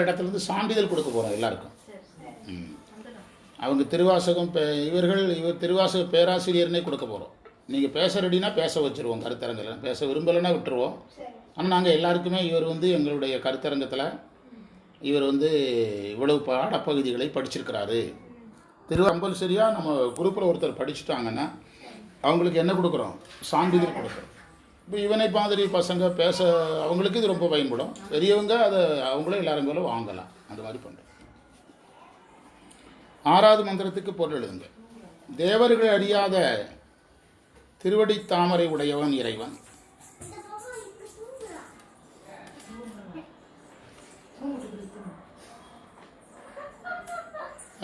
இடத்துல இருந்து சான்றிதழ் கொடுக்க போகிறோம் எல்லாருக்கும். அவங்க திருவாசகம் பே- இவர்கள் இவர் திருவாசக பேராசிரியர்னே கொடுக்க போகிறோம் நீங்கள் பேச ரெடினா பேச வச்சுருவோம் கருத்தரங்கில். பேச விரும்பலைன்னா விட்டுருவோம். ஆனால் நாங்கள் எல்லாருக்குமே இவர் வந்து எங்களுடைய கருத்தரங்கத்தில் இவர் வந்து இவ்வளவு பாடப்பகுதிகளை படிச்சிருக்கிறாரு. திரு கம்பல்சரியாக நம்ம குரூப்பில் ஒருத்தர் படிச்சுட்டாங்கன்னா அவங்களுக்கு என்ன கொடுக்குறோம்? சான்றிதழ் கொடுக்குறோம். இப்போ இவனை மாதிரி பசங்க பேச அவங்களுக்கு இது ரொம்ப பயன்படும். பெரியவங்க அதை அவங்களும் எல்லாரும் போல வாங்கலாம். அந்த மாதிரி பண்ணுறோம் ஆறாவது மந்திரத்துக்கு பொருள் எழுதுங்க. தேவர்கள் அறியாத திருவடி தாமரை உடையவன் இறைவன்.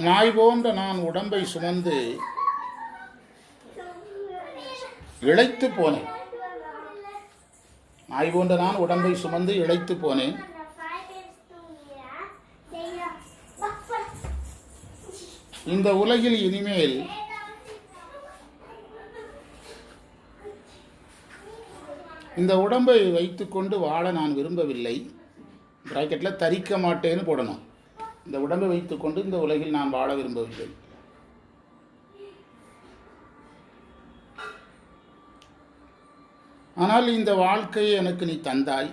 நாய் போன்ற நான் உடம்பை சுமந்து இழைத்து போனேன். நாய் போன்ற நான் உடம்பை சுமந்து இழைத்து போனேன். இந்த உலகில் இனிமேல் இந்த உடம்பை வைத்துக்கொண்டு வாழ நான் விரும்பவில்லை. பிராக்கெட்டில் தரிக்க மாட்டேன்னு போடணும். இந்த உடம்பை வைத்துக்கொண்டு இந்த உலகில் நான் வாழ விரும்பவில்லை. ஆனால் இந்த வாழ்க்கையை எனக்கு நீ தந்தாய்.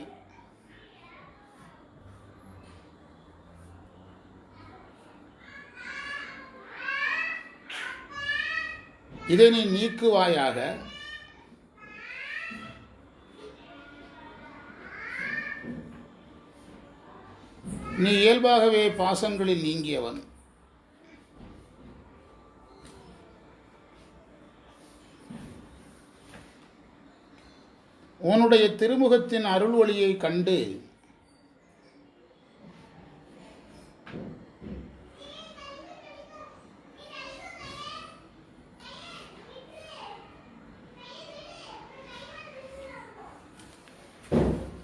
இதை நீ நீக்குவாயாக. நீ இயல்பாகவே பாசங்களில் நீங்கியவன். உன்னுடைய திருமுகத்தின் அருள் ஒளியை கண்டு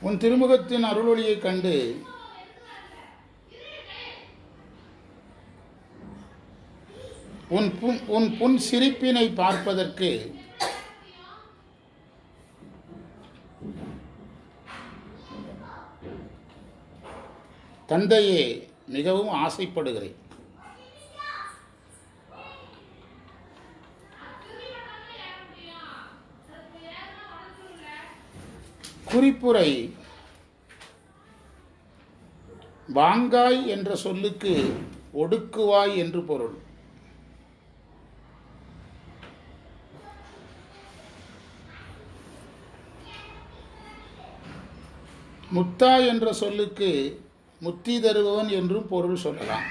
உன் திருமுகத்தின் அருள் கண்டு உன் புன் உன் புன் சிரிப்பினை பார்ப்பதற்கு தந்தையே மிகவும் ஆசைப்படுகிறேன். குறிப்புரை வாங்காய் என்ற சொல்லுக்கு ஒடுக்குவாய் என்று பொருள். முத்தா என்ற சொல்லுக்கு முத்தி தருபவன் என்றும் பொருள் சொல்லலாம்.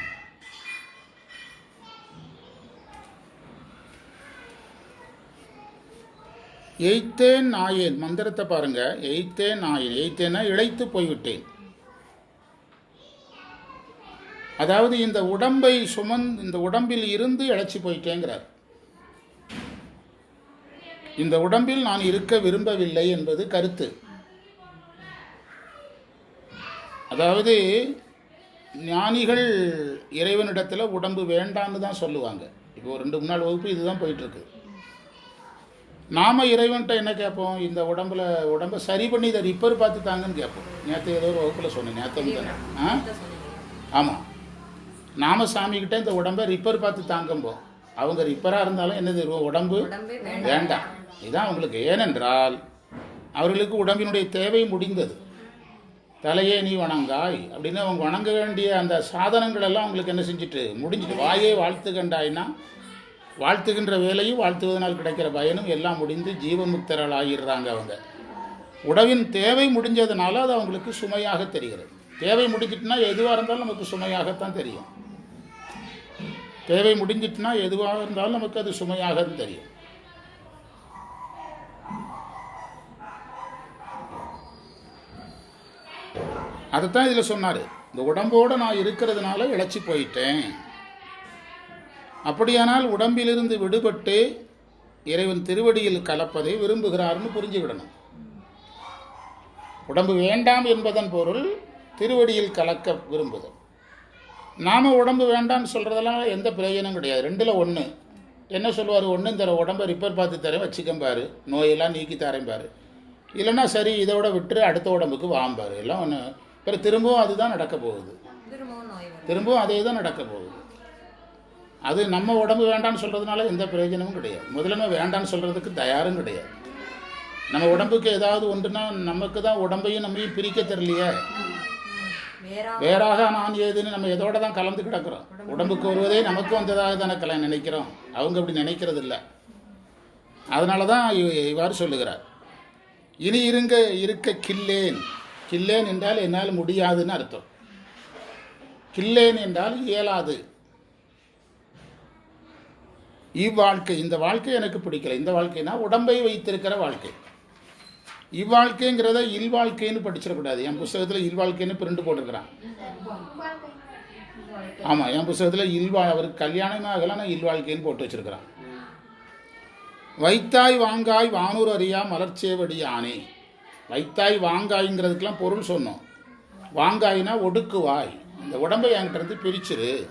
எய்த்தேன் நாயேன் மந்திரத்தை பாருங்க. எய்த்தேன் நாயேன் எய்த்தேனா இழைத்து போய்விட்டேன். அதாவது இந்த உடம்பை சுமந் இந்த உடம்பில் இருந்து இழைச்சி போயிட்டேங்கிறார். இந்த உடம்பில் நான் இருக்க விரும்பவில்லை என்பது கருத்து. அதாவது ஞானிகள் இறைவனிடத்தில் உடம்பு வேண்டான்னு தான் சொல்லுவாங்க. இப்போ ரெண்டு மூணு நாள் வகுப்பு இதுதான் போயிட்டுருக்கு. நாம் இறைவன்கிட்ட என்ன கேட்போம்? இந்த உடம்புல உடம்பை சரி பண்ணி இதை ரிப்பேர் பார்த்து தாங்கன்னு கேட்போம். நேற்று ஏதோ ஒரு வகுப்பில் சொன்னேன் நேற்று தானே ஆ? ஆமாம் நாம சாமிக்கிட்ட இந்த உடம்பை ரிப்பேர் பார்த்து தாங்கும்போம் அவங்க ரிப்பேராக இருந்தாலும் என்னது உடம்பு வேண்டாம். இதுதான் அவங்களுக்கு. ஏனென்றால் அவர்களுக்கு உடம்பினுடைய தேவை முடிந்தது. தலையே நீ வணங்காய் அப்படின்னு அவங்க வணங்க வேண்டிய அந்த சாதனங்கள் எல்லாம் அவங்களுக்கு என்ன செஞ்சுட்டு? முடிஞ்சிட்டு. வாயே வாழ்த்துகண்டாய்னா வாழ்த்துகின்ற வேலையும் வாழ்த்துவதனால் கிடைக்கிற பயனும் எல்லாம் முடிந்து ஜீவமுக்தர்கள் ஆகிடுறாங்க அவங்க. உடவின் தேவை முடிஞ்சதுனால அது அவங்களுக்கு சுமையாக தெரிகிறது. தேவை முடிஞ்சிட்டுனா எதுவாக இருந்தாலும் நமக்கு சுமையாகத்தான் தெரியும். தேவை முடிஞ்சிட்டுனா எதுவாக இருந்தாலும் நமக்கு அது சுமையாக தெரியும். அதைத்தான் இதில் சொன்னார். இந்த உடம்போடு நான் இருக்கிறதுனால இழைச்சி போயிட்டேன். அப்படியானால் உடம்பிலிருந்து விடுபட்டு இறைவன் திருவடியில் கலப்பதை விரும்புகிறார்னு புரிஞ்சுவிடணும். உடம்பு வேண்டாம் என்பதன் பொருள் திருவடியில் கலக்க விரும்புதல். நாம் உடம்பு வேண்டாம்னு சொல்கிறதெல்லாம் எந்த பிரயோஜனம் கிடையாது. ரெண்டில் ஒன்று என்ன சொல்லுவார்? ஒன்றும் தர உடம்பை ரிப்பேர் பார்த்து தரேன் வச்சுக்கம்பார் நோயெல்லாம் நீக்கி தரேன் பாரு. இல்லைன்னா சரி இதோட விட்டுரு அடுத்த உடம்புக்கு வாம்பார். எல்லாம் ஒன்று பிறகு திரும்பவும் அதுதான் நடக்க போகுது. திரும்பவும் அதே தான் நடக்க போகுது. அது நம்ம உடம்பு வேண்டாம்னு சொல்கிறதுனால எந்த பிரயோஜனமும் கிடையாது. முதல்ல வேண்டாம்னு சொல்கிறதுக்கு தயாரும் கிடையாது. நம்ம உடம்புக்கு ஏதாவது ஒன்றுனா நமக்கு தான் உடம்பையும் நம்மையும் பிரிக்க தெரியலையே? வேறா வேறாக நான் ஏதுன்னு நம்ம எதோட தான் கலந்து கிடக்கிறோம். உடம்புக்கு வருவதே நமக்கு வந்ததாக தானே கல நினைக்கிறோம். அவங்க அப்படி நினைக்கிறது இல்லை. அதனால தான் இவ- இவ்வாறு சொல்லுகிறார். இனி இருங்க இருக்க கில்லேன் கில்லேன் என்றால் என்னால் முடியாதுன்னு அர்த்தம். கில்லேன் என்றால் இயலாது. இவ்வாழ்க்கை இந்த வாழ்க்கை எனக்கு பிடிக்கல. இந்த வாழ்க்கைனா உடம்பை வைத்திருக்கிற வாழ்க்கை. இவ்வாழ்க்கைங்கிறத இல்வாழ்க்கைன்னு படிச்சிடக்கூடாது. என் புஸ்தகத்தில் இல்வாழ்க்கைன்னு பிரிண்டு போட்டிருக்கிறான். ஆமாம் என் புஸ்தகத்தில் இல்வா அவருக்கு கல்யாணமே ஆகல நான் இல்வாழ்க்கைன்னு போட்டு வச்சிருக்கிறான். வைத்தாய் வாங்காய் வானூர் அறியா மலர்ச்சேவடி ஆனே வைத்தாய் வாங்காய்ங்கிறதுக்கெலாம் பொருள் சொன்னோம். வாங்காய்னா ஒடுக்குவாய். இந்த உடம்பை என்கிட்ட பிரிச்சிரு.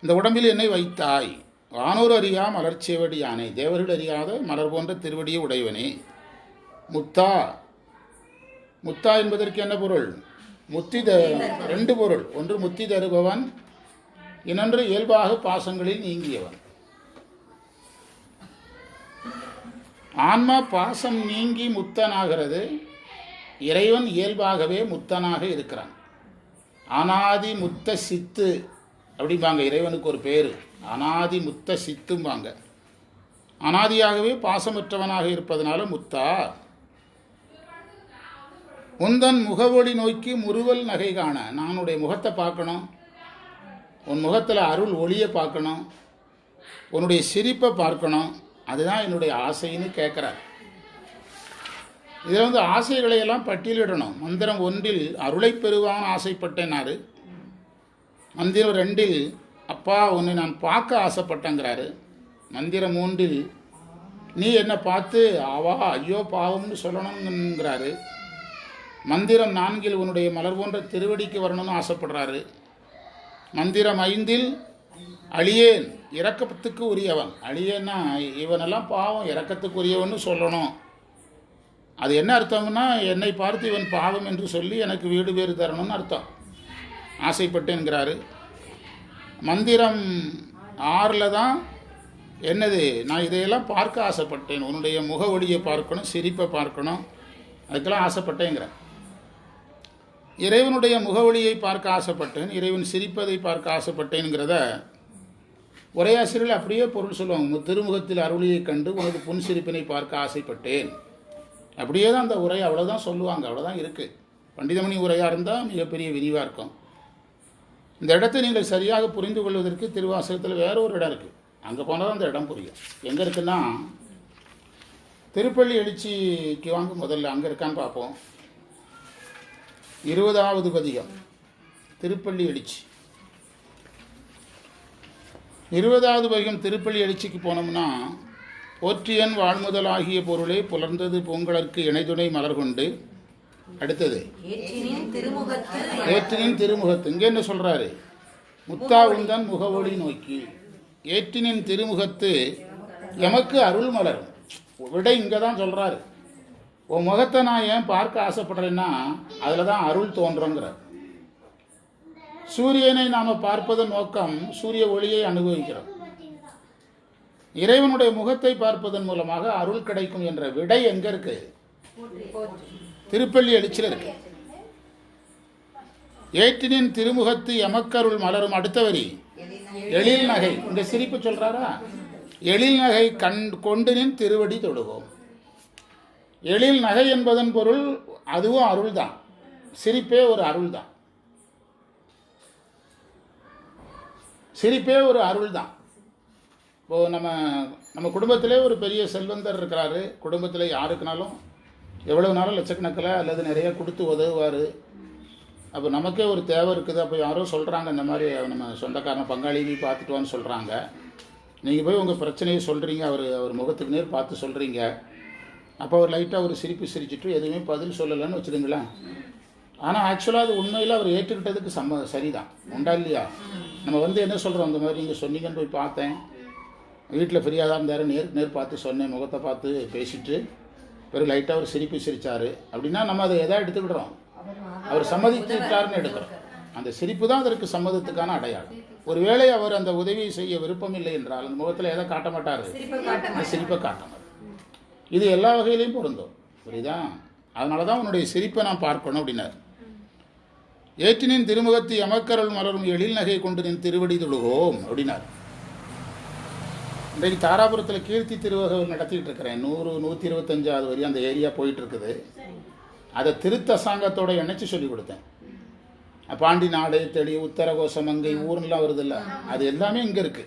இந்த உடம்பில் என்னை வைத்தாய். வானூர் அறியா மலர்ச்சேவடி யானை. தேவர்கள் அறியாத மலர் போன்ற திருவடியை உடையவனே. முத்தா. முத்தா என்பதற்கு என்ன பொருள்? முத்தி த ரெண்டு பொருள். ஒன்று முத்தி தருபவன் இன்னொன்று இயல்பாக பாசங்களில் நீங்கியவன். ஆன்மா பாசம் நீங்கி முத்தனாகிறது இறைவன் இயல்பாகவே முத்தனாக இருக்கிறான். அனாதி முத்த சித்து அப்படிம்பாங்க இறைவனுக்கு ஒரு பேர். அனாதி முத்த சித்தும்பாங்க. அனாதியாகவே பாசமற்றவனாக இருப்பதனால முத்தா. உந்தன் முகவொளி நோக்கி முறுவல் நகை காண. நான் முகத்தை பார்க்கணும். உன் முகத்தில் அருள் ஒளியை பார்க்கணும். உன்னுடைய சிரிப்பை பார்க்கணும். அதுதான் என்னுடைய ஆசைன்னு கேட்குறார் இதில் வந்து ஆசைகளை எல்லாம் பட்டியலிடணும். மந்திரம் ஒன்றில் அருளை பெறுவான் ஆசைப்பட்டேனாரு மந்திரம் ரெண்டில் அப்பா உன்னை நான் பார்க்க ஆசைப்பட்டேங்கிறாரு. மந்திரம் மூன்றில் நீ என்னை பார்த்து ஆவா ஐயோ பாவம்னு சொல்லணுங்கிறாரு மந்திரம் நான்கில் உன்னுடைய மலர் போன்ற திருவடிக்கு வரணும்னு ஆசைப்படுறாரு. மந்திரம் ஐந்தில் அழியேன் இறக்கத்துக்கு உரியவன் அழியேன்னா இவனெல்லாம் பாவம் இறக்கத்துக்கு உரியவன்னு சொல்லணும். அது என்ன அர்த்தம்னா என்னை பார்த்து இவன் பாவம் என்று சொல்லி எனக்கு வீடு பேறு தரணும்னு அர்த்தம். ஆசைப்பட்டேன்கிறாரு. மந்திரம் ஆறில் தான் என்னது நான் இதையெல்லாம் பார்க்க ஆசைப்பட்டேன். உன்னுடைய முக ஒளியை பார்க்கணும் சிரிப்பை பார்க்கணும். அதுக்கெல்லாம் ஆசைப்பட்டேங்கிறேன் இறைவனுடைய முகவொளியை பார்க்க ஆசைப்பட்டேன் இறைவன் சிரிப்பதை பார்க்க ஆசைப்பட்டேங்கிறத உரையாசிரியர்கள் அப்படியே பொருள் சொல்லுவாங்க. திருமுகத்தில் அருளியை கண்டு உனது புன் சிரிப்பினை பார்க்க ஆசைப்பட்டேன். அப்படியே தான் அந்த உரை அவ்வளோதான் சொல்லுவாங்க. அவ்வளோதான் இருக்குது பண்டிதமணி உரையாக இருந்தால் மிகப்பெரிய விரிவாக இருக்கும். இந்த இடத்தை நீங்கள் சரியாக புரிந்து கொள்வதற்கு திருவாசகத்தில் வேற ஒரு இடம் இருக்குது அங்கே போனால் தான் அந்த இடம் புரியும். எங்கே இருக்குன்னா திருப்பள்ளி எழுச்சிக்கு வாங்க முதல்ல. அங்கே இருக்கான்னு பார்ப்போம். இருபதாவது பதிகம். திருப்பள்ளி எழுச்சி. இருபதாவது பதிகம் திருப்பள்ளி எழுச்சிக்கு போனோம்னா போற்றியன் வாழ்முதலாகிய பொருளே புலர்ந்தது பூங்கலர்க்கு இணைதுணை மலர் கொண்டு அடுத்தது. ஏற்றினின் திருமுகத்து இங்கே என்ன சொல்றாரு? முத்தா உந்தன் முகவொளி நோக்கி. ஏற்றினின் திருமுகத்து எமக்கு அருள் மலரும். விடை இங்கே தான் சொல்றாரு. உன் முகத்தை நான் ஏன் பார்க்க ஆசைப்படுறேன்னா அதில் தான் அருள் தோன்றுங்கிறார். சூரியனை நாம் பார்ப்பதன் நோக்கம் சூரிய ஒளியை அனுபவிக்கிறோம் இறைவனுடைய முகத்தை பார்ப்பதன் மூலமாக அருள் கிடைக்கும் என்ற விடை எங்க இருக்கு? திருப்பள்ளி எழுச்சியில் இருக்கு. ஏற்றினின் திருமுகத்து எமக்கருள் மலரும் அடுத்த வரி. எழில் நகை. இந்த சிரிப்பு சொல்றாரா? எழில் நகை கண் கொண்டினின் திருவடி தொழுவோம் எழில் நகை என்பதன் பொருள் அதுவும் அருள்தான். சிரிப்பே ஒரு அருள்தான். சிரிப்பே ஒரு அருள் தான் இப்போது நம்ம நம்ம குடும்பத்திலே ஒரு பெரிய செல்வந்தர் இருக்கிறாரு. குடும்பத்தில் யாருக்குனாலும் எவ்வளவு நாளும் லட்சக்கணக்கில் அல்லது நிறைய கொடுத்து உதவுவார். அப்போ நமக்கே ஒரு தேவை இருக்குது. அப்போ யாரோ சொல்கிறாங்க இந்த மாதிரி நம்ம சொந்தக்காரன் பங்காளியும் பார்த்துட்டு வான்னு சொல்கிறாங்க நீங்கள் போய் உங்கள் பிரச்சனையை சொல்கிறீங்க அவர் அவர் முகத்துக்கு நேர் பார்த்து சொல்கிறீங்க அப்போ அவர் லைட்டாக ஒரு சிரிப்பு சிரிச்சிட்டு எதுவுமே பதில் சொல்லலைன்னு வச்சுருங்களேன் ஆனால் ஆக்சுவலாக அது உண்மையில் அவர் ஏற்றுக்கிட்டதுக்கு சம்ம சரிதான். உண்டா இல்லையா? நம்ம வந்து என்ன சொல்கிறோம் அந்த மாதிரி நீங்கள் சொன்னீங்கன்னு போய் பார்த்தேன். வீட்டில் ஃப்ரீயாக தான் இருந்தார். நேருக்கு நேர் பார்த்து சொன்னேன். முகத்தை பார்த்து பேசிட்டு பிறகு லைட்டாக ஒரு சிரிப்பு சிரிச்சாரு. அப்படின்னா நம்ம அதை எதா எடுத்துக்கிடுறோம் அவர் சம்மதிச்சுட்டாருன்னு எடுக்கிறோம். அந்த சிரிப்பு தான் அதற்கு சம்மதத்துக்கான அடையாளம். ஒருவேளை அவர் அந்த உதவியை செய்ய விருப்பமில்லை என்றால் அந்த முகத்தில் எதை காட்ட மாட்டார்? அந்த சிரிப்பை காட்ட மாட்டார். இது எல்லா வகையிலையும் பொருந்தும். புரியுதா? அதனால தான் உன்னுடைய சிரிப்பை நான் பார்க்கணும் அப்படின்னார். ஏற்றினின் திருமுகத்தி அமக்கரல் மலரும் எழில் நகை கொண்டு நின் திருவடி தொழுகோம் அப்படின்னார். இன்றைக்கு தாராபுரத்தில் கீர்த்தி திருவகம் நடத்திட்டு இருக்கிறேன். நூறு நூற்றி இருபத்தஞ்சாவது வரையும் அந்த ஏரியா போயிட்டு இருக்குது அதை திருத்த சாங்கத்தோட சொல்லிக் சொல்லி கொடுத்தேன். பாண்டி நாடு தெளி உத்தரகோசம் அங்கே ஊர்லாம் வருதுல்ல அது எல்லாமே இங்கே இருக்கு.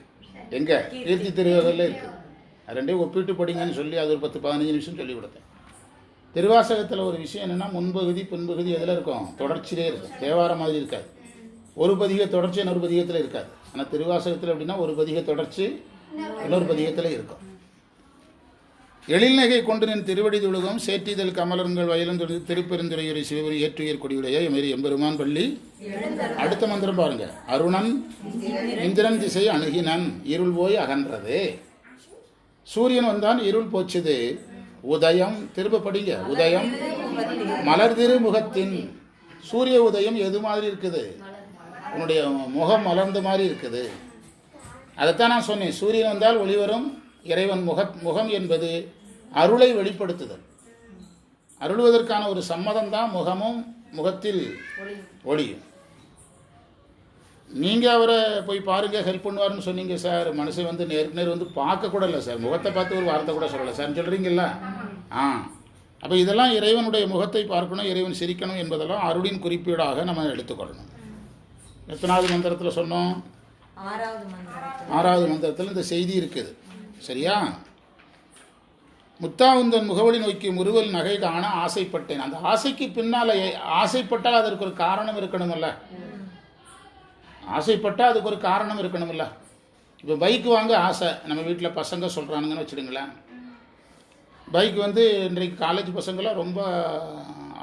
எங்க? கீர்த்தி திருவகையில் இருக்குது ரெண்டையும் ஒப்பிட்டு படிங்கன்னு சொல்லி அது ஒரு பத்து பதினஞ்சு நிமிஷம் சொல்லி கொடுத்தேன். திருவாசகத்தில் ஒரு விஷயம் என்னென்னா முன்பகுதி பின்பகுதி எதில் இருக்கும்? தொடர்ச்சியிலே இருக்கும். தேவாரம் மாதிரி இருக்காது. ஒரு பதிக தொடர்ச்சி இன்னொரு பதிகத்தில் இருக்காது. ஆனால் திருவாசகத்தில் அப்படின்னா ஒரு பதிக தொடர்ச்சி இன்னொரு பதிகத்தில் இருக்கும். எழில்நகை கொண்டு நின் திருவடி துழுகம் சேற்றிதழ் கமலருங்கள் வயலந்தொடு திருப்பெருந்துறையுரை சிவபுரி ஏற்றுயர் கொடியுடைய மாரி எம்பெருமான் பள்ளி. அடுத்த மந்திரம் பாருங்க. அருணன் இந்திரன் திசை அணுகினன் இருள் போய் அகன்றது. சூரியன் வந்தான் இருள் போச்சுது. உதயம் திரும்ப படிங்க உதயம் மலர் திருமுகத்தின் சூரிய உதயம் எது மாதிரி இருக்குது? உன்னுடைய முகம் மலர்ந்த மாதிரி இருக்குது. அதைத்தான் நான் சொன்னேன். சூரியன் வந்தால் ஒளி வரும் இறைவன் முக முகம் என்பது அருளை வெளிப்படுத்துதல். அருள்வதற்கான ஒரு சம்மதம் தான் முகமும் முகத்தில் ஒளியும். நீங்கள் அவரை போய் பாருங்க ஹெல்ப் பண்ணுவாருன்னு சொன்னீங்க சார். மனுஷன் வந்து நேருக்கு நேர் வந்து பார்க்க கூட இல்லை சார். முகத்தை பார்த்து ஒரு வார்த்தை கூட சொல்லலை சார். சொல்கிறீங்களா ஆ. அப்போ இதெல்லாம் இறைவனுடைய முகத்தை பார்க்கணும் இறைவன் சிரிக்கணும் என்பதெல்லாம் அருளின் குறிப்பீடாக நம்ம எடுத்துக்கொள்ளணும். எத்தனாவது மந்திரத்தில் சொன்னோம்? ஆறாவது மந்திரத்தில். ஆறாவது மந்திரத்தில் இந்த செய்தி இருக்குது. சரியா? முத்தாவுந்தன் முகவடி நோக்கி முறுவல் நகை காண ஆசைப்பட்டேன். அந்த ஆசைக்கு பின்னால் ஆசைப்பட்டால் அதற்கு ஒரு காரணம் இருக்கணுமல்ல ஆசைப்பட்டால் அதுக்கு ஒரு காரணம் இருக்கணும்ல. இப்போ பைக் வாங்க ஆசை. நம்ம வீட்டில் பசங்க சொல்கிறானுங்கன்னு வச்சுடுங்களேன் பைக் வந்து இன்றைக்கு காலேஜ் பசங்களாம் ரொம்ப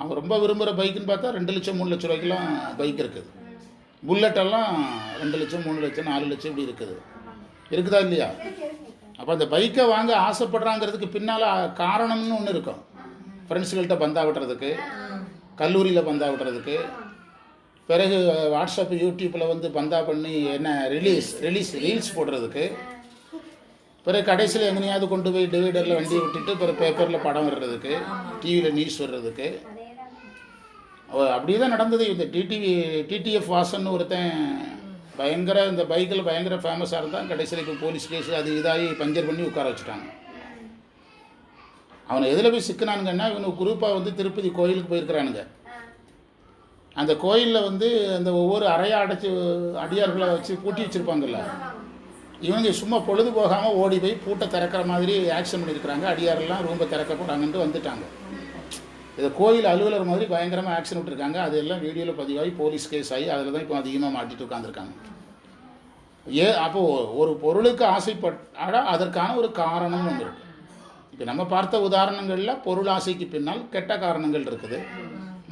அவன் ரொம்ப விரும்புகிற பைக்குன்னு பார்த்தா ரெண்டு லட்சம் மூணு லட்ச ரூபாய்க்கெலாம் பைக் இருக்குது. புல்லட்டெல்லாம் ரெண்டு லட்சம் மூணு லட்சம் நாலு லட்சம் இப்படி இருக்குது. இருக்குதா இல்லையா? அப்போ அந்த பைக்கை வாங்க ஆசைப்படுறாங்கிறதுக்கு பின்னால் காரணம்னு ஒன்று இருக்கும். ஃப்ரெண்ட்ஸுகள்கிட்ட பந்தா விடுறதுக்கு கல்லூரியில் பந்தா விடுறதுக்கு பிறகு வாட்ஸ்அப் யூடியூப்பில் வந்து பந்தா பண்ணி என்ன ரிலீஸ் ரிலீஸ் ரீல்ஸ் போடுறதுக்கு. பிறகு கடைசியில் எங்கனையாவது கொண்டு போய் டிவைடரில் வண்டியை விட்டுட்டு பிறகு பேப்பரில் படம் வர்றதுக்கு டிவியில் நியூஸ் வர்றதுக்கு. அப்படியே தான் நடந்தது. இந்த டிடிவி டிடிஎஃப் வாசன் ஒருத்தன் பயங்கர இந்த பைக்கில் பயங்கர ஃபேமஸாக இருந்தான். கடைசியில் இப்போ போலீஸ் கேஸ் அது இதாகி பஞ்சர் பண்ணி உட்கார வச்சுட்டாங்க அவனை எதில் போய் சிக்கினானுங்கன்னா இவனுக்கு குரூப்பாக வந்து திருப்பதி கோயிலுக்கு போயிருக்கிறானுங்க. அந்த கோயிலில் வந்து அந்த ஒவ்வொரு அறையாக அடைச்சி அடியார்களை வச்சு பூட்டி வச்சுருப்பாங்கல்ல? இவங்க சும்மா பொழுது போகாமல் ஓடி போய் பூட்டை திறக்கிற மாதிரி ஆக்ஷன் பண்ணியிருக்கிறாங்க. அடியாரெல்லாம் ரூம்பை திறக்க போகிறாங்கன்ட்டு வந்துட்டாங்க. இதை கோயில் அலுவலர் மாதிரி பயங்கரமாக ஆக்ஷன் விட்டுருக்காங்க. அது எல்லாம் வீடியோவில் பதிவாகி போலீஸ் கேஸ் ஆகி அதில் தான் இப்போ அதிகமாக மாட்டிட்டு உட்காந்துருக்காங்க ஏ அப்போது ஒரு பொருளுக்கு ஆசைப்பட்டால் அதற்கான ஒரு காரணம் வந்துருக்கு இப்போ நம்ம பார்த்த உதாரணங்களில் பொருள் ஆசைக்கு பின்னால் கெட்ட காரணங்கள் இருக்குது.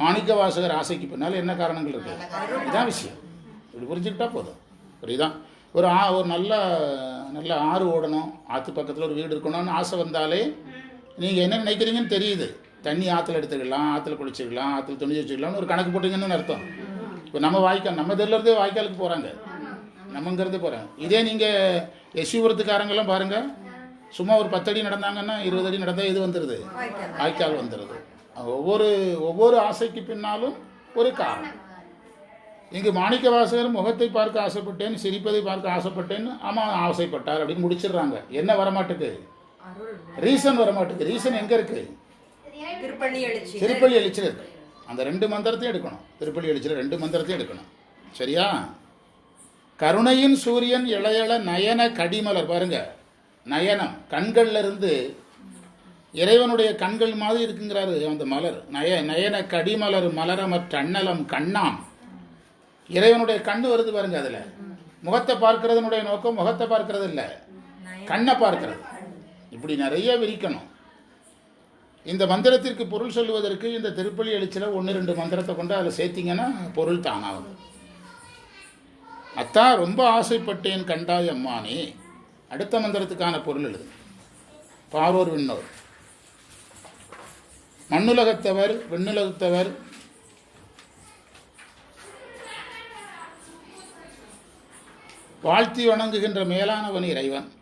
மாணிக்க வாசகர் ஆசைக்கு பின்னால் என்ன காரணங்கள் இருக்குது இதான் விஷயம். இப்படி புரிஞ்சுக்கிட்டா போதும். புரியுதான் ஒரு ஆ ஒரு நல்ல நல்ல ஆறு ஓடணும். ஆற்று பக்கத்தில் ஒரு வீடு இருக்கணும்னு ஆசை வந்தாலே நீங்கள் என்ன நினைக்கிறீங்கன்னு தெரியுது. தண்ணி ஆற்றுல எடுத்துக்கலாம் ஆற்றுல குளிச்சுக்கலாம் ஆற்றுல துணி வச்சுக்கலாம்னு ஒரு கணக்கு போட்டீங்கன்னு அர்த்தம்? இப்போ நம்ம வாய்க்கால் நம்ம தெருலேருந்தே வாய்க்காலுக்கு போகிறாங்க நம்மங்கிறது போகிறாங்க இதே நீங்கள் எஸ்யூபுரத்துக்காரங்கெல்லாம் பாருங்கள் சும்மா ஒரு பத்தடி நடந்தாங்கன்னா இருபது அடி நடந்தால் இது வந்துடுது வாய்க்கால். வந்துடுது ஒவ்வொரு ஒவ்வொரு ஆசைக்கு பின்னாலும் ஒரு காரணம். இங்கு மாணிக்க வாசகர் முகத்தை பார்க்க ஆசைப்பட்டேன் சிரிப்பதை பார்க்க ஆசைப்பட்டேன் ஆமாம் ஆசைப்பட்டார் அப்படின்னு முடிச்சிடுறாங்க. என்ன வரமாட்டுக்கு? ரீசன் வரமாட்டுக்கு. ரீசன் எங்கே எழுச்சி திருப்பள்ளி எழுச்சியில் இருக்கு. அந்த ரெண்டு மந்திரத்தையும் எடுக்கணும். திருப்பள்ளி எழுச்சியில் ரெண்டு மந்திரத்தையும் எடுக்கணும். சரியா? கருணையின் சூரியன் இளையள நயன கடிமலர். பாருங்க. நயனம். கண்கள்ல இருந்து இறைவனுடைய கண்கள் மாதிரி இருக்குங்கிறாரு அந்த மலர். நய நயன கடிமலர் மலரமற்ற அண்ணலம் கண்ணாம். இறைவனுடைய கண்ணு வருது பாருங்க அதில். முகத்தை பார்க்கறதுனுடைய நோக்கம் முகத்தை பார்க்கறது இல்லை கண்ணை பார்க்கறது. இப்படி நிறைய விரிக்கணும். இந்த மந்திரத்திற்கு பொருள் சொல்லுவதற்கு இந்த திருப்பள்ளி எழுச்சியில் ஒன்று ரெண்டு மந்திரத்தை கொண்டு அதில் சேர்த்திங்கன்னா பொருள் தானாகும். அத்தான் ரொம்ப ஆசைப்பட்டேன் கண்டாய் அம்மானே. அடுத்த மந்திரத்துக்கான பொருள் எழுது. பார்வோர் விண்ணோர். மண்ணுலகத்தவர் விண்ணுலகத்தவர். வாழ்த்தி வணங்குகின்ற மேலானவன் இறைவன்.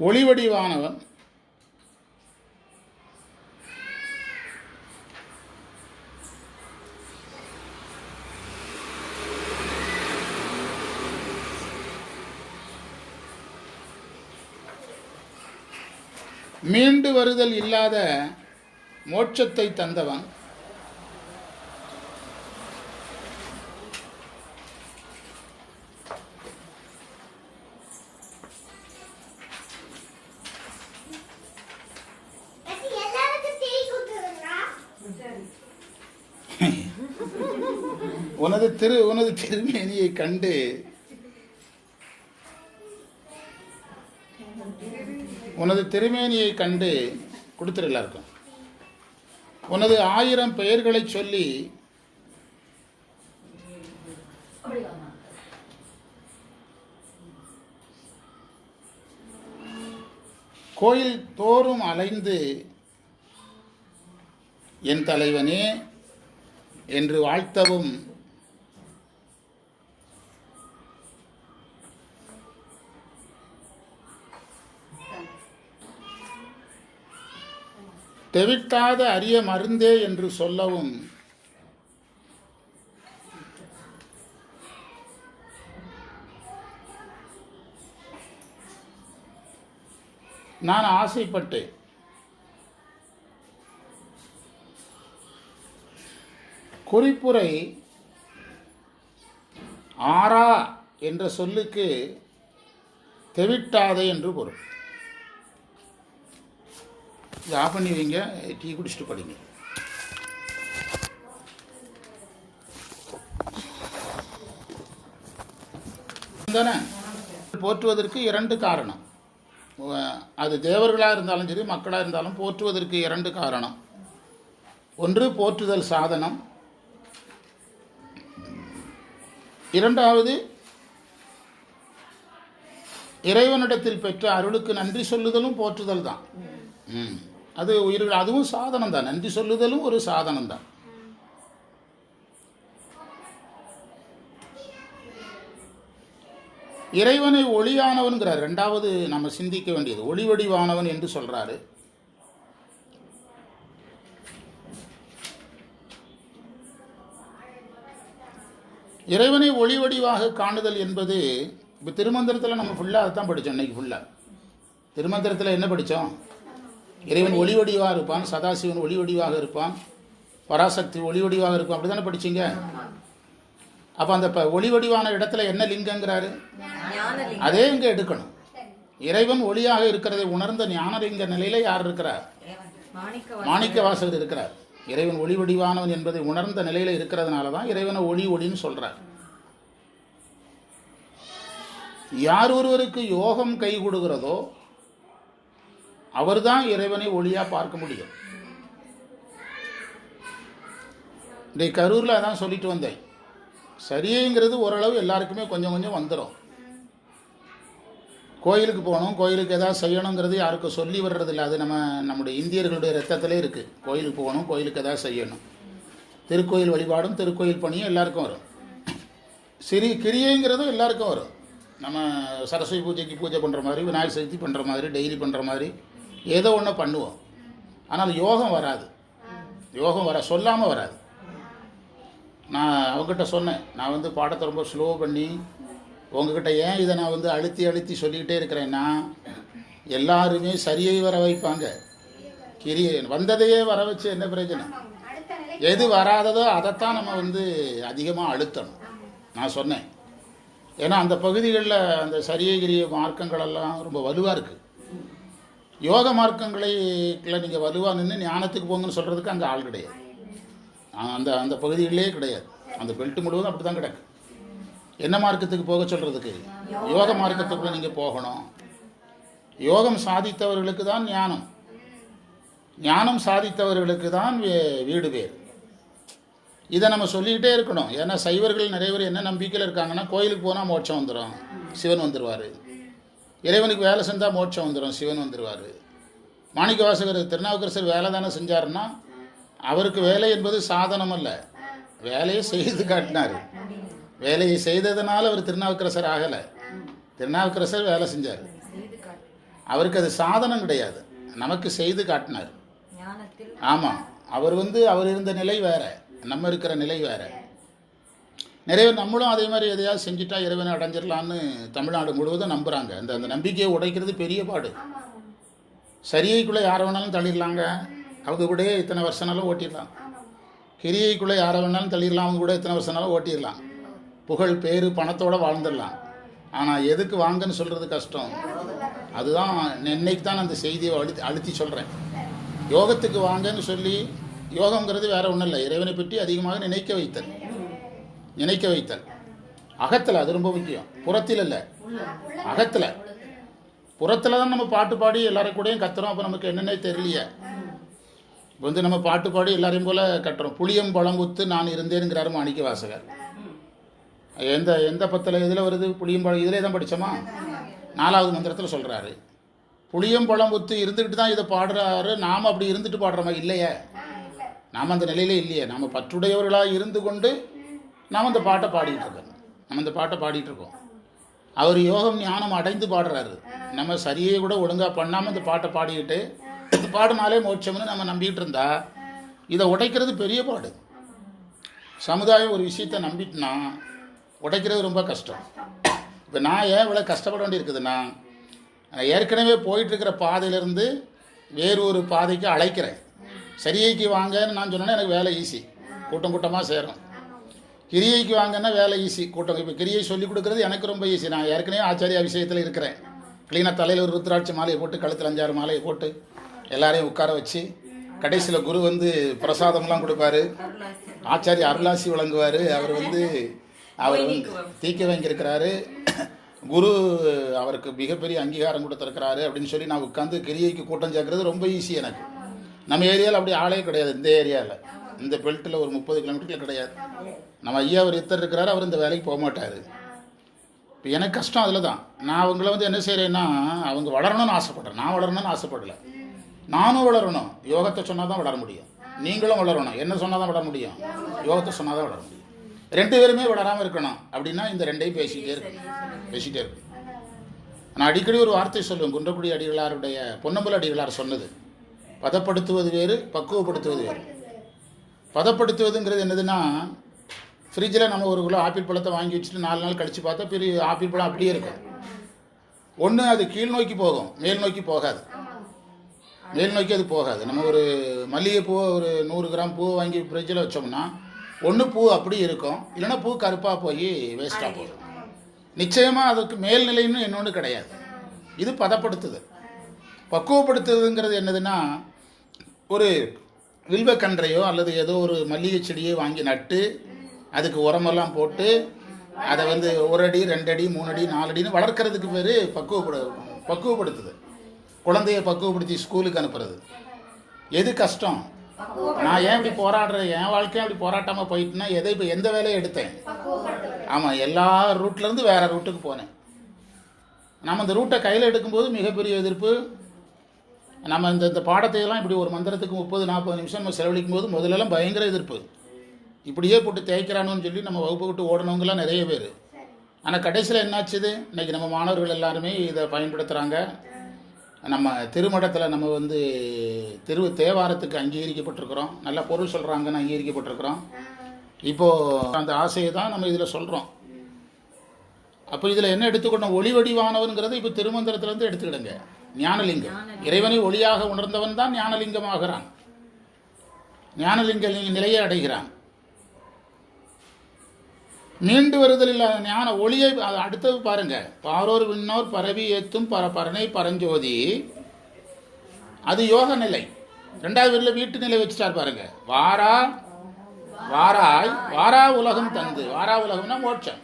ஒளிவடிவானவன். மீண்டு வருதல் இல்லாத மோட்சத்தை தந்தவன். உனது திரு உனது திருமேனியை கண்டு உனது திருமேனியை கண்டு கொடுத்துரு எல்லாருக்கும் உனது ஆயிரம் பெயர்களை சொல்லி கோயில் தோறும் அலைந்து என் தலைவனே என்று வாழ்த்தவும் தெவிட்டாத அரிய மருந்தே என்று சொல்லவும். நான் ஆசைப்பட்டேன். குறிப்புரை ஆரா என்ற சொல்லுக்கு தெவிட்டாதே என்று பொருள். இது ஆஃப் பண்ணி வைங்க. டீ குடிச்சிட்டு படிங்க தானே? போற்றுவதற்கு இரண்டு காரணம். அது தேவர்களாக இருந்தாலும் சரி மக்களாக இருந்தாலும் போற்றுவதற்கு இரண்டு காரணம். ஒன்று போற்றுதல் சாதனம். இரண்டாவது இறைவனிடத்தில் பெற்ற அருளுக்கு நன்றி சொல்லுதலும் போற்றுதல் தான். ம். அது உயிர்கள் அதுவும் சாதனம் தான் நன்றி சொல்லுதலும் ஒரு சாதனம் தான் இறைவனை ஒளியானவன்கிறார். ரெண்டாவது நம்ம சிந்திக்க வேண்டியது. ஒளி வடிவானவன் என்று சொல்றாரு. இறைவனை ஒளி வடிவாக காணுதல் என்பது இப்போ திருமந்திரத்தில் நம்ம ஃபுல்லாக அதுதான் படித்தோம் இன்னைக்கு ஃபுல்லாக திருமந்திரத்தில் என்ன படித்தோம் இறைவன் ஒளி வடிவாக இருப்பான் சதாசிவன் ஒளி வடிவாக இருப்பான் பராசக்தி ஒளி வடிவாக இருப்பான். அப்படி தானே படிச்சீங்க? அப்போ அந்த இப்போ ஒளி வடிவான இடத்துல என்ன லிங்கங்கிறாரு? அதே இங்கே எடுக்கணும். இறைவன் ஒளியாக இருக்கிறதை உணர்ந்த ஞானலிங்க நிலையில யார் இருக்கிறார்? மாணிக்க மாணிக்க வாசகர் இருக்கிறார். இறைவன் ஒளி வடிவானவன் என்பதை உணர்ந்த நிலையில இருக்கிறதுனால தான் இறைவனை ஒளி ஒளின்னு சொல்றார். யார் ஒருவருக்கு யோகம் கை கொடுக்கிறதோ அவர்தான் இறைவனை ஒளியாக பார்க்க முடியும். இன்றைக்கு கரூரில் அதான் சொல்லிட்டு வந்தேன். சரியைங்கிறது ஓரளவு எல்லாருக்குமே கொஞ்சம் கொஞ்சம் வந்துடும் கோயிலுக்கு போகணும் கோயிலுக்கு எதாவது செய்யணுங்கிறது யாருக்கும் சொல்லி வர்றதில்ல அது நம்ம நம்முடைய இந்தியர்களுடைய ரத்தத்திலே இருக்குது கோயிலுக்கு போகணும் கோயிலுக்கு எதாவது செய்யணும். திருக்கோயில் வழிபாடும் திருக்கோயில் பணியும் எல்லாருக்கும் வரும். சிறி கிரியைங்கிறதும் எல்லாருக்கும் வரும். நம்ம சரஸ்வதி பூஜைக்கு பூஜை பண்ணுற மாதிரி விநாயகர் சதுர்த்தி பண்ணுற மாதிரி டெய்லி பண்ணுற மாதிரி ஏதோ ஒன்று பண்ணுவோம். ஆனால் யோகம் வராது. யோகம் வர சொல்லாமல் வராது. நான் அவங்ககிட்ட சொன்னேன். நான் வந்து பாடத்தை ரொம்ப ஸ்லோ பண்ணி உங்ககிட்ட ஏன் இதை நான் வந்து அழுத்தி அழுத்தி சொல்லிக்கிட்டே இருக்கிறேன்னா எல்லாருமே சரியை வர வைப்பாங்க. கிரிய வந்ததையே வர வச்சு என்ன பிரயோஜனம்? எது வராததோ அதைத்தான் நம்ம வந்து அதிகமாக அழுத்தணும். நான் சொன்னேன். ஏன்னா அந்த பகுதிகளில் அந்த சரியகிரிய மார்க்கங்கள் எல்லாம் ரொம்ப வலுவாக இருக்குது யோக மார்க்கங்களை நீங்கள் வலுவாக நின்று ஞானத்துக்கு போங்கன்னு சொல்கிறதுக்கு அங்கே ஆள் கிடையாது. அந்த அந்த பகுதிகளிலே கிடையாது. அந்த பெல்ட் முழுவதும் அப்படி தான் கிடக்கு. என்ன மார்க்கத்துக்கு போக சொல்கிறதுக்கு யோக மார்க்கத்துக்குள்ளே நீங்கள் போகணும். யோகம் சாதித்தவர்களுக்கு தான் ஞானம். ஞானம் சாதித்தவர்களுக்கு தான் வீடு பேர் இதை நம்ம சொல்லிக்கிட்டே இருக்கணும். ஏன்னா சைவர்கள் நிறைய பேர் என்ன நம்பிக்கையில் இருக்காங்கன்னா கோயிலுக்கு போனால் மோட்சம் வந்துடும் சிவன் வந்துடுவார் இறைவனுக்கு வேலை செஞ்சால் மோட்சம் வந்துடும் சிவன் வந்துடுவார் மாணிக்க வாசகர் திருநாவுக்கரசர் வேலை தானே செஞ்சாருன்னா அவருக்கு வேலை என்பது சாதனம் அல்ல வேலையை செய்து காட்டினார். வேலையை செய்ததுனால அவர் திருநாவுக்கரசர் ஆகலை. திருநாவுக்கரசர் வேலை செஞ்சார். அவருக்கு அது சாதனம் கிடையாது. நமக்கு செய்து காட்டினார். ஆமாம் அவர் வந்து அவர் இருந்த நிலை வேற. நம்ம இருக்கிற நிலை வேற. நிறைய பேர் நம்மளும் அதே மாதிரி எதையாவது செஞ்சுட்டா இறைவனை அடைஞ்சிடலான்னு தமிழ்நாடு முழுவதும் நம்புகிறாங்க அந்த அந்த நம்பிக்கையை உடைக்கிறது பெரிய பாடு. சரியைக்குள்ளே யாரை வேணாலும் தள்ளிடலாங்க. அவங்க கூடயே இத்தனை வருஷனாலும் ஓட்டிடலாம். கிரியைக்குள்ளே யாரை வேணாலும் தள்ளிடலாம். அவங்க கூட இத்தனை வருஷனாலும் ஓட்டிடலாம். புகழ் பேர் பணத்தோடு வாழ்ந்துடலாம். ஆனால் எதுக்கு வாங்கன்னு சொல்கிறது கஷ்டம். அதுதான் இன்னைக்கு தான் அந்த செய்தியை அழுத்தி அழுத்தி சொல்கிறேன் யோகத்துக்கு வாங்கன்னு சொல்லி யோகங்கிறது வேற ஒன்றும் இல்லை. இறைவனை பற்றி அதிகமாக நினைக்க வைத்தல். நினைக்க வைத்தல். அகத்தில் அது ரொம்ப முக்கியம். புறத்தில் இல்லை அகத்தில். புறத்தில் தான் நம்ம பாட்டு பாடி எல்லாரும் கூடயும் கத்துறோம். அப்போ நமக்கு என்னென்ன தெரியலையே. இப்போ வந்து நம்ம பாட்டு பாடி எல்லாரையும் போல் கட்டுறோம். புளியம் பழங்குத்து நான் இருந்தேனுங்கிறாரு மாணிக்க வாசகர். எந்த எந்த பத்தில் இதில் வருது? புளியம் பழம் இதிலே தான் படித்தோமா நாலாவது மந்திரத்தில் சொல்கிறாரு புளியம் பழங்குத்து இருந்துக்கிட்டு தான் இதை பாடுறாரு. நாம் அப்படி இருந்துட்டு பாடுறோமா இல்லையே. நாம் அந்த நிலையிலே இல்லையே. நாம் பற்றுடையவர்களாக இருந்து கொண்டு நாம் அந்த பாட்டை பாடிட்டு இருக்கோம். நம்ம அந்த பாட்டை பாடிட்டு இருக்கோம். அவர் யோகம் ஞானம் அடைந்து பாடுறாரு. நம்ம சரியே கூட ஒழுங்காக பண்ணாமல் இந்த பாட்டை பாடிக்கிட்டு பாடினாலே மோட்சம்னு நம்ம நம்பிக்கிட்டு இருந்தா இதை உடைக்கிறது பெரிய பாடு. சமுதாயம் ஒரு விஷயத்தை நம்பிட்டுனா உடைக்கிறது ரொம்ப கஷ்டம். இப்போ நான் ஏன் இவ்வளோ கஷ்டப்பட வேண்டியிருக்குதுன்னா நான் ஏற்கனவே போயிட்டுருக்கிற பாதையிலேருந்து வேறு ஒரு பாதைக்கு அழைக்கிறேன். சரியைக்கு வாங்கன்னு நான் சொன்னேன்னா எனக்கு வேலை ஈஸி கூட்டம் கூட்டமாக சேரும். கிரியைக்கு வாங்கன்னா வேலை ஈஸி கூட்டம் இப்போ கிரியை சொல்லி கொடுக்குறது எனக்கு ரொம்ப ஈஸி நான் ஏற்கனவே ஆச்சாரிய விஷயத்தில் இருக்கிறேன். க்ளீனாக தலையில் ஒரு ருத்ராட்சி மாலையை போட்டு கழுத்தில் அஞ்சாறு மாலையை போட்டு எல்லாரையும் உட்கார வச்சு கடைசியில் குரு வந்து பிரசாதம்லாம் கொடுப்பாரு. ஆச்சாரிய அருளாசி வழங்குவார். அவர் வந்து அவர் வந்து தீக்க வாங்கியிருக்கிறாரு. குரு அவருக்கு மிகப்பெரிய அங்கீகாரம் கொடுத்துருக்கிறாரு அப்படின்னு சொல்லி நான் உட்காந்து கிரியைக்கு கூட்டம் சேர்க்கறது ரொம்ப ஈஸி எனக்கு. நம்ம ஏரியாவில் அப்படி ஆளே கிடையாது. இந்த ஏரியாவில் இந்த பெல்ட்டில் ஒரு முப்பது கிலோமீட்டரில் கிடையாது. நம்ம ஐயா அவர் இத்தர் இருக்கிறாரு அவர் இந்த வேலைக்கு போக மாட்டார். இப்போ எனக்கு கஷ்டம் அதில் தான் நான் அவங்கள வந்து என்ன செய்கிறேன்னா அவங்க வளரணும்னு ஆசைப்பட்றேன். நான் வளரணும்னு ஆசைப்படல. நானும் வளரணும். யோகத்தை சொன்னால் தான் வளர முடியும். நீங்களும் வளரணும். என்ன சொன்னால் தான் வளர முடியும்? யோகத்தை சொன்னால் தான் வளர முடியும். ரெண்டு பேருமே வளராமல் இருக்கணும் அப்படின்னா இந்த ரெண்டையும் பேசிக்கிட்டே இருக்கணும் பேசிக்கிட்டே இருக்கணும் நான் அடிக்கடி ஒரு வார்த்தை சொல்லுவேன். குன்றக்குடி அடிகளாருடைய பொன்னம்பல அடிகளார் சொன்னது. பதப்படுத்துவது வேறு பக்குவப்படுத்துவது வேறு. பதப்படுத்துவதுங்கிறது என்னதுன்னா ஃப்ரிட்ஜில் நம்ம ஒரு கிலோ ஆப்பிள் பழத்தை வாங்கி வச்சுட்டு நாலு நாள் கழித்து பார்த்தா பெரிய ஆப்பிள் பழம் அப்படியே இருக்கும். ஒன்று அது கீழ் நோக்கி போகும் மேல் நோக்கி போகாது. மேல் நோக்கி அது போகாது. நம்ம ஒரு மல்லிகைப்பூ ஒரு நூறு கிராம் பூ வாங்கி ஃப்ரிட்ஜில் வச்சோம்னா ஒன்று பூ அப்படி இருக்கும். இல்லைன்னா பூ கருப்பாக போய் வேஸ்ட்டாக போகும். நிச்சயமாக அதுக்கு மேல்நிலைன்னு இன்னொன்று கிடையாது. இது பதப்படுத்துது. பக்குவப்படுத்துறதுங்கிறது என்னதுன்னா ஒரு வில்வக்கன்றையோ அல்லது ஏதோ ஒரு மல்லிகை செடியை வாங்கி நட்டு அதுக்கு உரமெல்லாம் போட்டு அதை வந்து ஒரு அடி ரெண்டு அடி மூணு அடி நாலு அடின்னு வளர்க்கறதுக்கு பேர் பக்குவப்படு பக்குவப்படுத்துது. குழந்தைய பக்குவப்படுத்தி ஸ்கூலுக்கு அனுப்புறது. எது கஷ்டம்? நான் ஏன் இப்படி போராடுறேன் என் வாழ்க்கையும் அப்படி போராட்டாமல் போயிட்டுனா எதை இப்போ எந்த வேலையை எடுத்தேன்? ஆமாம் எல்லா ரூட்லேருந்து வேறு ரூட்டுக்கு போனேன். நம்ம இந்த ரூட்டை கையில் எடுக்கும்போது மிகப்பெரிய எதிர்ப்பு. நம்ம இந்த இந்த பாடத்தையெல்லாம் இப்படி ஒரு மந்திரத்துக்கு முப்பது நாற்பது நிமிஷம் நம்ம செலவழிக்கும் போது முதலெல்லாம் பயங்கர எதிர்ப்பு. இப்படியே போட்டு தேய்க்கிறானுன்னு சொல்லி நம்ம வகுப்பு விட்டு ஓடணவங்களாம் நிறைய பேர். ஆனால் கடைசியில் என்னாச்சுது? இன்னைக்கு நம்ம மாணவர்கள் எல்லாருமே இதை பயன்படுத்துகிறாங்க நம்ம திருமடத்தில் நம்ம வந்து திரு தேவாரத்துக்கு அங்கீகரிக்கப்பட்டிருக்கிறோம். நல்ல பொருள் சொல்கிறாங்கன்னு அங்கீகரிக்கப்பட்டிருக்கிறோம். இப்போது அந்த ஆசையை தான் நம்ம இதில் சொல்கிறோம் அப்போ இதில் என்ன எடுத்துக்கணும்? ஒளி வடிவானவன்கிறது இப்போ திருமந்திரத்திலேருந்து எடுத்துக்கிடுங்க. ஞானலிங்கம். இறைவனை ஒளியாக உணர்ந்தவன் தான் ஞானலிங்கமாகிறான். ஞானலிங்க நிலையை அடைகிறான். மீண்டு வருதல் இல்லாத ஞான ஒளியை அடுத்தது பாருங்க. பாரோர் விண்ணோர் பரவி ஏத்தும் பர பரனை பரஞ்சோதி. அது யோக நிலை. ரெண்டாவது வீட்டில் வீட்டு நிலை வச்சுட்டார் பாருங்க. வாரா வாராய் வாரா உலகம் தந்து. வாரா உலகம்னா மோட்சம்.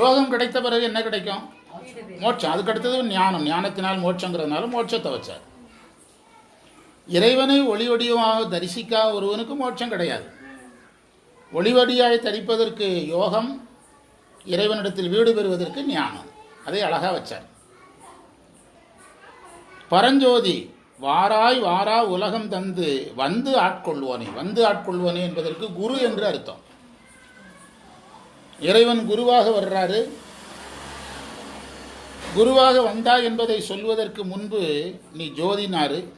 யோகம் கிடைத்த பிறகு என்ன கிடைக்கும்? மோட்சம். அதுக்கு அடுத்தது ஞானம். ஞானத்தினால் மோட்சங்கிறதுனால மோட்சத்தை வச்சார். இறைவனை ஒளி வடிவமாக தரிசிக்காத ஒருவனுக்கு மோட்சம் கிடையாது. ஒளிவடியாய் தரிப்பதற்கு யோகம் இறைவனிடத்தில் வீடு பெறுவதற்கு ஞானம். அதை அழகா வச்சார். பரஞ்சோதி வாராய் வாரா உலகம் தந்து வந்து ஆட்கொள்வோனே வந்து ஆட்கொள்வோனே என்பதற்கு குரு என்று அர்த்தம். இறைவன் குருவாக வர்றாரு. குருவாக வந்தா என்பதை சொல்வதற்கு முன்பு நீ ஜோதினாரு.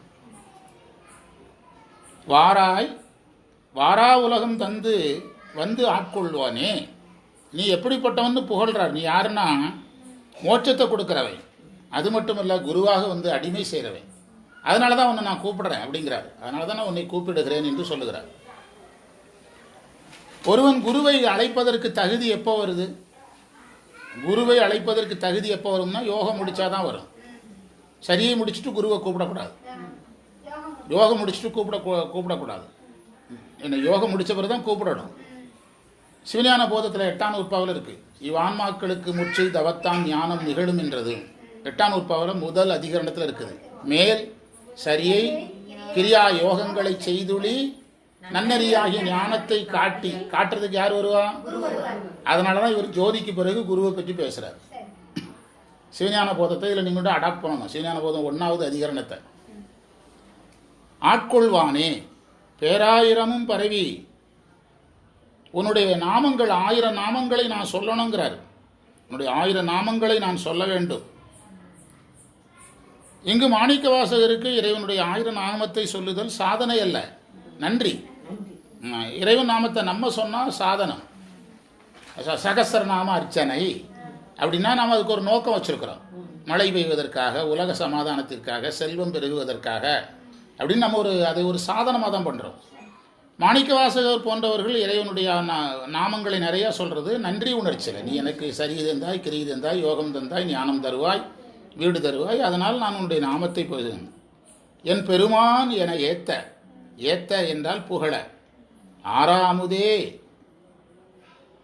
வாராய் வாரா உலகம் தந்து வந்து ஆட்கொள்வானே. நீ எப்படிப்பட்டவன்னு புகழ்றார். நீ யாருன்னா? மோட்சத்தை கொடுக்குறவன். அது மட்டும் இல்லை குருவாக வந்து அடிமை செய்கிறவன். அதனால தான் உன்னை நான் கூப்பிடுறேன் அப்படிங்கிறார். அதனால தான் நான் உன்னை கூப்பிடுகிறேன் என்று சொல்லுகிறார். ஒருவன் குருவை அழைப்பதற்கு தகுதி எப்போ வருது? குருவை அழைப்பதற்கு தகுதி எப்போ வரும்னா யோகம் முடிச்சாதான் வரும். சரியை முடிச்சுட்டு குருவை கூப்பிடக்கூடாது. யோகம் முடிச்சுட்டு கூப்பிட கூப்பிடக்கூடாது. என்னை யோகம் முடிச்ச பிறகு தான் கூப்பிடணும். சிவஞான போதத்தில் எட்டாம் உற்பாவில் இருக்கு. இவ்வான்மாக்களுக்கு முற்றி தவத்தான் ஞானம் நிகழும் என்றது. எட்டாம் உற்பாவில் முதல் அதிகரணத்தில் இருக்குது. மேல் சரியை கிரியா யோகங்களை செய்துளி நன்னறியாகிய ஞானத்தை காட்டி காட்டுறதுக்கு யார் வருவா? அதனால தான் இவர் ஜோதிக்கு பிறகு குருவை பற்றி பேசுகிறார் சிவஞான போதத்தை இதில் நீங்கள் அடாப்ட் பண்ணணும். சிவஞான போதம் ஒன்றாவது அதிகரணத்தை. ஆட்கொள்வானே. பேராயிரமும் பரவி உன்னுடைய நாமங்கள் ஆயிரம் நாமங்களை நான் சொல்லணுங்கிறார். உன்னுடைய ஆயிரம் நாமங்களை நான் சொல்ல வேண்டும். இங்கு மாணிக்க வாசகருக்கு இறைவனுடைய ஆயிரம் நாமத்தை சொல்லுதல் சாதனை அல்ல. நன்றி. இறைவன் நாமத்தை நம்ம சொன்னால் சாதனம். சகசர சகஸ்ரநாம அர்ச்சனை. அப்படின்னா நாம் அதுக்கு ஒரு நோக்கம் வச்சிருக்கிறோம். மழை பெய்வதற்காக உலக சமாதானத்திற்காக செல்வம் பெருகுவதற்காக. அப்படின்னு நம்ம ஒரு அதை ஒரு சாதனமாக தான் பண்ணுறோம் மாணிக்கவாசகர் போன்றவர்கள் இறைவனுடைய நா- நாமங்களை நிறையா சொல்கிறது நன்றி உணர்ச்சியில். நீ எனக்கு சரி தந்தாய் கிரி தந்தாய் யோகம் தந்தாய் ஞானம் தருவாய் வீடு தருவாய் அதனால் நான் உன்னுடைய நாமத்தை போதும் என் பெருமான் என ஏத்த ஏத்த என்றால் புகழ. ஆறாமுதே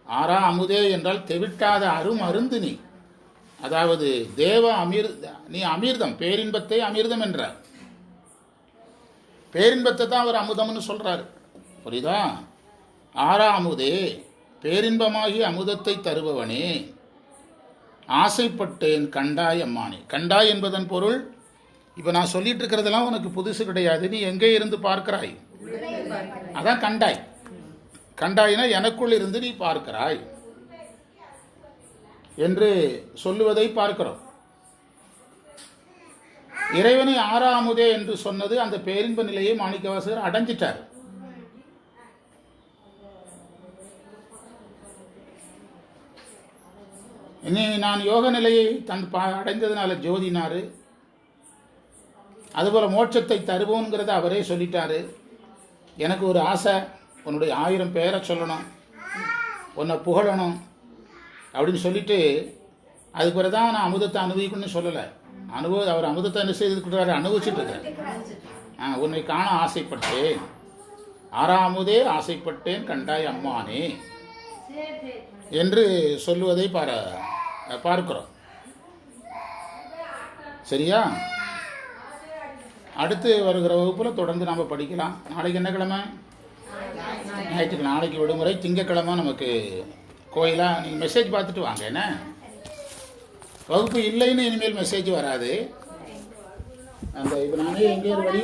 ஆறா அமுதே என்றால் தெவிட்டாத அரும் அருந்து நீ அதாவது தேவ அமிர் நீ அமிர்தம் பேரின்பத்தை அமிர்தம் என்றார். பேரின்பத்தை தான் அவர் அமுதம்னு சொல்கிறாரு புரியுதா? ஆறா அமுதே பேரின்பமாகி அமுதத்தை தருபவனே ஆசைப்பட்டேன் கண்டாய் அம்மானே. கண்டாய் என்பதன் பொருள் இப்போ நான் சொல்லிட்டு இருக்கிறதெல்லாம் உனக்கு புதுசு கிடையாது நீ எங்கே இருந்து பார்க்கிறாய்? அதான் கண்டாய். கண்டாயினா எனக்குள் இருந்து நீ பார்க்கிறாய் என்று சொல்லுவதை பார்க்கிறோம். இறைவனை ஆறாமுதே என்று சொன்னது அந்த பேரின்ப நிலையை மாணிக்கவாசகர் அடைஞ்சிட்டார். இனி நான் யோக நிலையை தன் பா அடைந்ததுனால ஜோதினாரு. அதுபோல் மோட்சத்தை தருவோங்கிறத அவரே சொல்லிட்டாரு. எனக்கு ஒரு ஆசை உன்னுடைய ஆயிரம் பேரை சொல்லணும் உன்னை புகழணும் அப்படின்னு சொல்லிட்டு அதுக்கு பிறகு தான் நான் அமுதத்தை அனுபவிக்கணும்னு சொல்லலை. அனுபவ அவர் அமுதத்தை என்ன செய்துக்கிறாரு அனுபவிச்சுட்டு இருக்காரு. ஆ உன்னை காண ஆசைப்பட்டேன். ஆறாமுதே ஆசைப்பட்டேன் கண்டாய் அம்மானே. என்று சொல்லுவதை பார பார்க்கிறோம். சரியா? அடுத்து வருகிற வகுப்பில் தொடர்ந்து நாம் படிக்கலாம். நாளைக்கு என்ன கிழமை? ஞாயிற்றுக்கிழமை. நாளைக்கு விடுமுறை. திங்கக்கிழமை நமக்கு கோயிலாக நீங்கள் மெசேஜ் பார்த்துட்டு வாங்க என்ன? வகுப்பு இல்லைன்னு இனிமேல் மெசேஜ் வராது. அந்த இப்போ நானே எங்கேயாவது வழி